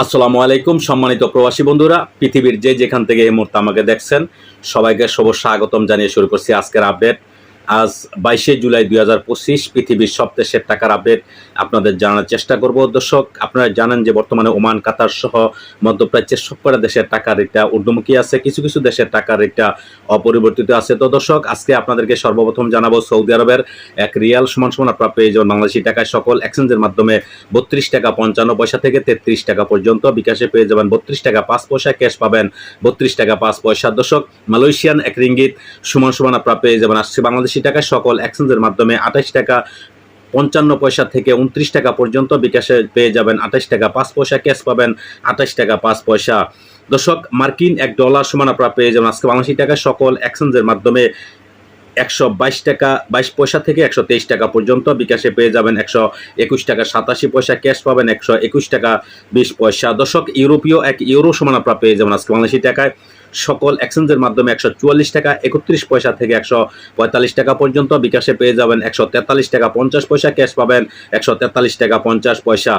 আসসালামু আলাইকুম, সম্মানিত প্রবাসী বন্ধুরা, পৃথিবীর যে যেখান থেকে এই মুহূর্তে আমাকে দেখছেন, সবাইকে শুভ স্বাগতম জানিয়ে শুরু করছি আজকের আপডেট আজ বাইশে জুলাই দুই হাজার পঁচিশ পৃথিবীর সব দেশের টাকার আপডেট আপনাদের জানার চেষ্টা করব। দর্শক, আপনারা জানেন যে বর্তমানে ওমান, কাতার সহ মধ্যপ্রাচ্যের সবকটা দেশের টাকার রেটটা ঊর্ধ্বমুখী আছে, কিছু কিছু দেশের টাকার রেটটা অপরিবর্তিত আছে। তো দর্শক, আজকে আপনাদেরকে সর্বপ্রথম জানাব সৌদি আরবের এক রিয়াল সমান সমান আপনারা পেয়ে যাবেন বাংলাদেশি টাকায় সকল এক্সচেঞ্জের মাধ্যমে বত্রিশ টাকা পঞ্চান্ন পয়সা থেকে তেত্রিশ টাকা পর্যন্ত। বিকাশে পেয়ে যাবেন বত্রিশ টাকা পাঁচ পয়সা, ক্যাশ পাবেন বত্রিশ টাকা পাঁচ পয়সা। দর্শক, মালয়েশিয়ান এক রিঙ্গিত সমান সমান আপনারা পেয়ে যাবেন। আসছে বাংলাদেশি টাকায় সকল এক্সচেঞ্জের মাধ্যমে আঠাশ টাকা পঞ্চান্ন পয়সা থেকে উনত্রিশ টাকা পর্যন্ত বিকাশে পেয়ে যাবেন। আঠাশ টাকা পাঁচ পয়সা ক্যাশ পাবেন আঠাশ টাকা পাঁচ পয়সা। দর্শক, মার্কিন এক ডলার সমান আপনারা পেয়ে যাবেন। আজকে বাংলাদেশি টাকা সকল এক্সচেঞ্জের মাধ্যমে একশো বাইশ টাকা, বাইশ পয়সা থেকে একশো তেইশ টাকা পর্যন্ত। বিকাশে পেয়ে যাবেন একশো একুশ টাকা সাতাশি পয়সা, ক্যাশ পাবেন একশো একুশ টাকা বিশ পয়সা। দশক ইউরোপীয় এক ইউরো সমান আপনারা পেয়ে যাবেন আজকে বাংলাদেশি টাকায়। সকল এক্সচেঞ্জের মাধ্যমে একশো চুয়াল্লিশ টাকা, একত্রিশ পয়সা থেকে একশো পঁয়তাল্লিশ টাকা পর্যন্ত। বিকাশে পেয়ে যাবেন একশো তেতাল্লিশ টাকা পঞ্চাশ পয়সা, ক্যাশ পাবেন একশো তেতাল্লিশ টাকা পঞ্চাশ পয়সা।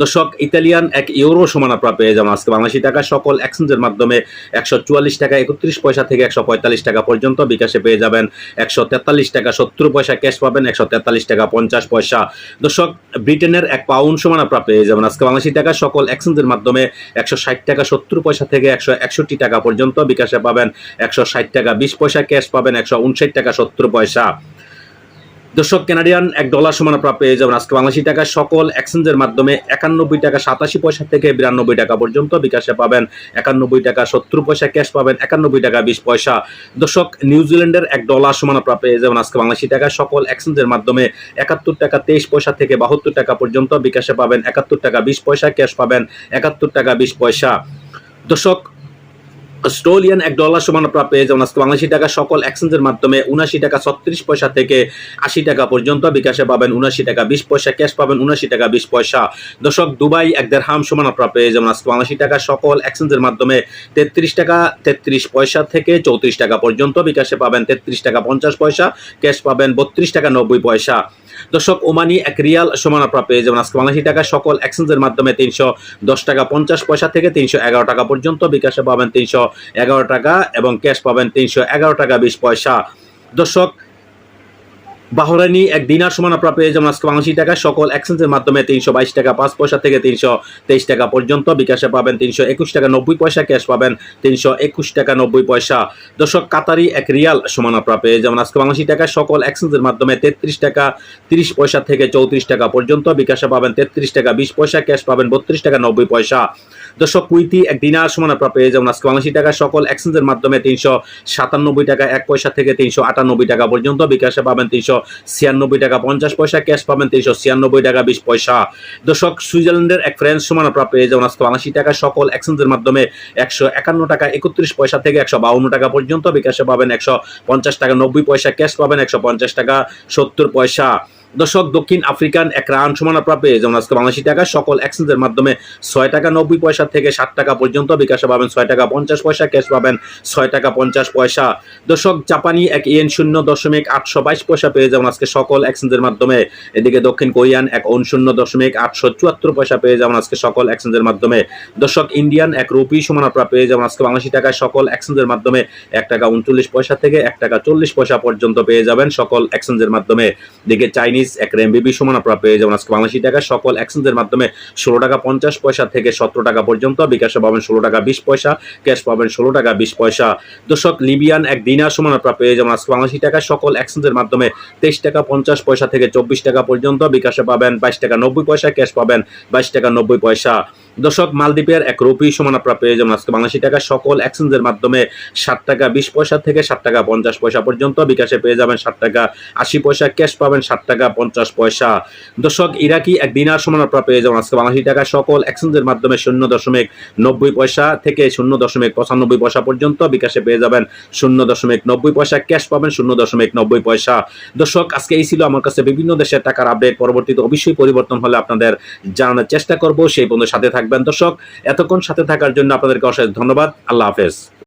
দর্শক, ইতালিয়ান এক ইউরো সমান আপনারা পেয়ে যাবেন আজকে বাংলাদেশি টাকা। সকল এক্সচেঞ্জের মাধ্যমে একশো চুয়াল্লিশ টাকা, একত্রিশ পয়সা থেকে একশো পঁয়তাল্লিশ টাকা পর্যন্ত বিকাশে পেয়ে যাবেন। একশো তেতাল্লিশ টাকা, সত্তর পয়সা ক্যাশ পাবেন, একশো তেতাল্লিশ টাকা, পঞ্চাশ পয়সা। দর্শক, ব্রিটেনের এক পাউন্ড সমান আপনারা পেয়ে যাবেন আজকে বাংলাদেশি টাকা। সকল এক্সচেঞ্জের মাধ্যমে একশো ষাট টাকা, সত্তর পয়সা থেকে একশো একষট্টি টাকা পর্যন্ত বিকাশে পাবেন। একশো ষাট টাকা, বিশ পয়সা ক্যাশ পাবেন, একশো উনষাট টাকা, সত্তর পয়সা। দর্শক কানাডিয়ান এক ডলার সমান আপনারা পেয়ে যাবেন আজকে বাংলাদেশি টাকা সকল এক্সচেঞ্জের মাধ্যমে একানব্বই টাকা সাতাশি পয়সা থেকে বিরানব্বই টাকা পর্যন্ত বিকাশে পাবেন। একানব্বই টাকা সত্তর পয়সা ক্যাশ পাবেন, একানব্বই টাকা বিশ পয়সা। দর্শক নিউজিল্যান্ডের এক ডলার সমান আপনারা পেয়ে যাবেন আজকে বাংলাদেশি টাকা সকল এক্সচেঞ্জের মাধ্যমে একাত্তর টাকা তেইশ পয়সা থেকে বাহাত্তর টাকা পর্যন্ত বিকাশে পাবেন। একাত্তর টাকা বিশ পয়সা ক্যাশ পাবেন, একাত্তর টাকা বিশ পয়সা। দর্শক অস্ট্রেলিয়ান এক ডলার সমান আপনারা পেয়ে যাবেন। আজকে বাংলাদেশি টাকা সকল এক্সচেঞ্জের মাধ্যমে উনাশি টাকা ছত্রিশ পয়সা থেকে আশি টাকা পর্যন্ত বিকাশে পাবেন। উনাশি টাকা বিশ পয়সা ক্যাশ পাবেন উনাশি টাকা বিশ পয়সা। দশক দুবাই এক দেড় হাম সমান পেয়ে যাবেন। আজকে বাংলাদেশি টাকা সকল এক্সচেঞ্জের মাধ্যমে তেত্রিশ টাকা তেত্রিশ পয়সা থেকে চৌত্রিশ টাকা পর্যন্ত বিকাশে পাবেন। তেত্রিশ টাকা পঞ্চাশ পয়সা ক্যাশ পাবেন বত্রিশ টাকা নব্বই পয়সা। দর্শক, ওমানি এক রিয়াল সমান আপনারা পেয়ে যাবেন। আজকে বাংলাদেশি টাকা সকল এক্সচেঞ্জের মাধ্যমে তিনশো দশ টাকা পঞ্চাশ পয়সা থেকে তিনশো এগারো টাকা পর্যন্ত বিকাশে পাবেন। তিনশো এগারো টাকা এবং ক্যাশ পাবেন তিনশো এগারো টাকা বিশ পয়সা। দর্শক বাহরানি এক দিনার সমান আপনারা পেয়ে যাবেন আজকে বাংলাদেশি টাকা। সকল এক্সচেঞ্জের মাধ্যমে তিনশো বাইশ টাকা, পাঁচ পয়সা থেকে তিনশো তেইশ টাকা পর্যন্ত। বিকাশে পাবেন তিনশো একুশ টাকা, নব্বই পয়সা, ক্যাশ পাবেন তিনশো একুশ টাকা, নব্বই পয়সা। দর্শক, কাতারি এক রিয়াল সমান আপনারা পেয়ে যাবেন আজকে বাংলাদেশি টাকা। সকল এক্সচেঞ্জের মাধ্যমে তেত্রিশ টাকা, তিরিশ পয়সা থেকে চৌত্রিশ টাকা পর্যন্ত। বিকাশে পাবেন তেত্রিশ টাকা, বিশ পয়সা, ক্যাশ পাবেন বত্রিশ টাকা, নব্বই পয়সা। দর্শক, কুইতি এক দিনার সমান আপনারা পেয়ে যাবেন আজকে বাংলাদেশি টাকা। সকল এক্সচেঞ্জের মাধ্যমে তিনশো সাতানব্বই টাকা, এক পয়সা থেকে তিনশো আটানব্বই টাকা পর্যন্ত। বিকাশে পাবেন তিনশো ছিয়ানব্বই টাকা পঞ্চাশ পয়সা ক্যাশ পাবেন তিনশো ছিয়ানব্বই টাকা বিশ পয়সা। দর্শক, সুইজারল্যান্ডের এক ফ্রেন্স সমান আপনারা পেয়ে যাবেন আজকে আশি টাকা সকল এক্সচেঞ্জের মাধ্যমে একশো একান্ন টাকা একত্রিশ পয়সা থেকে একশো বাউন্ন টাকা পর্যন্ত বিকাশে পাবেন। একশো পঞ্চাশ টাকা নব্বই পয়সা ক্যাশ পাবেন। একশো পঞ্চাশ টাকা সত্তর পয়সা। দর্শক, দক্ষিণ আফ্রিকান এক রান সমান আপনারা পেয়ে যেমন আজকে বাংলাদেশি টাকা, সকল এক্সচেঞ্জের মাধ্যমে ছয় টাকা নব্বই পয়সা থেকে ষাট টাকা পর্যন্ত বিকাশে পাবেন। ছয় টাকা পঞ্চাশ পয়সা, ক্যাশ পাবেন ছয় টাকা পঞ্চাশ পয়সা। দর্শক, জাপানি এক ইয়েন শূন্য দশমিক আটশো বাইশ পয়সা পেয়ে যেমন আজকে সকল এক্সচেঞ্জের মাধ্যমে। এদিকে দক্ষিণ কোরিয়ান এক শূন্য দশমিক আটশো চুয়াত্তর পয়সা পেয়ে যেমন আজকে সকল এক্সচেঞ্জের মাধ্যমে। দর্শক, ইন্ডিয়ান এক রুপি সমান আপনারা পেয়ে যেমন আজকে বাংলাদেশি টাকায় সকল এক্সচেঞ্জের মাধ্যমে এক টাকা উনচল্লিশ পয়সা থেকে এক টাকা চল্লিশ পয়সা পর্যন্ত পেয়ে যাবেন সকল এক্সচেঞ্জের মাধ্যমে। দিকে চাইনিজ এক রেমবিবি সমান আপনারা পেয়ে যাবেন আজকে বাংলাদেশি টাকা। সকল এক্সচেঞ্জের মাধ্যমে ষোলো টাকা পঞ্চাশ পয়সা থেকে সতেরো টাকা পর্যন্ত। বিকাশে পাবেন ষোলো টাকা বিশ পয়সা, ক্যাশ পাবেন ষোলো টাকা বিশ পয়সা। দর্শক লিবিয়ান এক দিনার সমান আপনারা পেয়ে যাবেন আজকে বাংলাদেশি টাকা। সকল এক্সচেঞ্জের মাধ্যমে তেইশ টাকা পঞ্চাশ পয়সা থেকে চব্বিশ টাকা পর্যন্ত। বিকাশে পাবেন বাইশ টাকা নব্বই পয়সা, ক্যাশ পাবেন বাইশ টাকা নব্বই পয়সা। দর্শক, মালদ্বীপের এক রুপি সমান আপনারা পেয়ে যাবেন আজকে বাংলাদেশি টাকা। সকল এক্সচেঞ্জের মাধ্যমে ষাট টাকা বিশ পয়সা থেকে ষাট টাকা পঞ্চাশ পয়সা পর্যন্ত। বিকাশে পেয়ে যাবেন ষাট টাকা আশি পয়সা, ক্যাশ পাবেন ষাট টাকা পঞ্চাশ পয়সা। দর্শক, ইরাকি এক দিনার সমান আপনারা পেয়ে যাবেন আজকে বাংলাদেশি টাকা সকল এক্সচেঞ্জের মাধ্যমে শূন্য দশমিক নব্বই পয়সা থেকে শূন্য দশমিক পঁচানব্বই পয়সা পর্যন্ত বিকাশে পেয়ে যাবেন শূন্য দশমিক নব্বই পয়সা। ক্যাশ পাবেন শূন্য দশমিক নব্বই পয়সা। দর্শক, আজকে এই ছিল আমার কাছে বিভিন্ন দেশের টাকার আপডেট পরবর্তীতে অবশ্যই পরিবর্তন হলে আপনাদের জানানোর চেষ্টা করব। সেই বন্ধুর সাথে থাকবেন দর্শক। এতক্ষণ সাথে থাকার জন্য আপনাদেরকে অশেষ ধন্যবাদ। আল্লাহ হাফেজ।